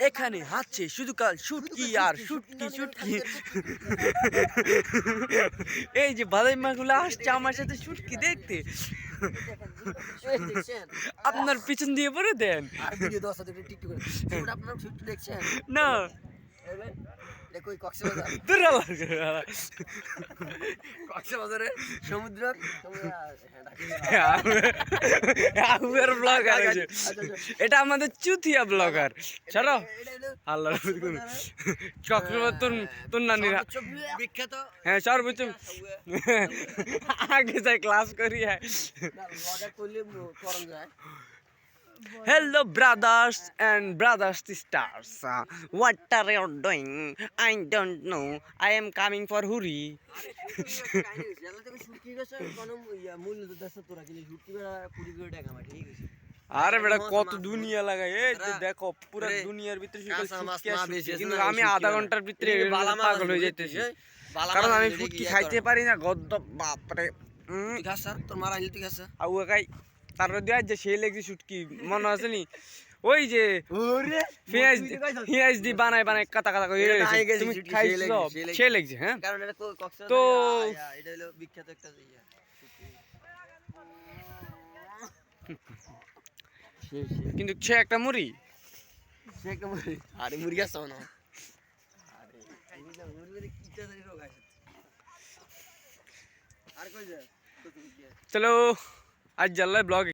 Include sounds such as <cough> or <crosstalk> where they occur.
এখানে হাঁটছে শুধু কাল শুটকি আর শুটকি শুটকি <laughs> এই যে বাদাই মাগুলো আসছে আমার সাথে শুটকি দেখতে। আপনার পিছন দিয়ে পরে দেন। <laughs> না। দেখো কক্সবাজার? <laughs> কক্সবাজারে? সমুদ্র? হ্যাঁ, ব্লগার এটা আমাদের চুতিয়া ব্লগার চলো আল্লাহ চক্রবর্তী তোর তোর নানিরা। বিখ্যাত। হ্যাঁ সর্বোচ্চ আগে যাই ক্লাস করি হ্যাঁ করলে যায়। Hello, brothers and brothers sisters. What are you doing? I don't know. I am coming for Huri. আরে বেটা কত দুনিয়া লাগায়। এই যে দেখো পুরো দুনিয়ার ভিতরে শুধু কিন্তু আমি আধা ঘণ্টার ভিতরে পাগল হয়ে আছে, যাইতেছি কারণ আমি ফুটকি খাইতে পারি না গদ্দ বাপরে তোর মারা তুই খাস আউ খাই। তার দিয়ে যে সেই লেগছি শুটকি মনে আছে নি? ওই যে ওরে পেঁয়াজ পেঁয়াজ দি বানাই বানাই কাটা কাটা করে তুমি খাইছো সে লেগছে হ্যাঁ। তো এটা হলো বিখ্যাত একটা কিন্তু সে একটা মুড়ি? সে একটা মুরগি আরে মুরগি আসছে না। আরে রোগ আর কই যা চলো আজ জাল্লাই ব্লগ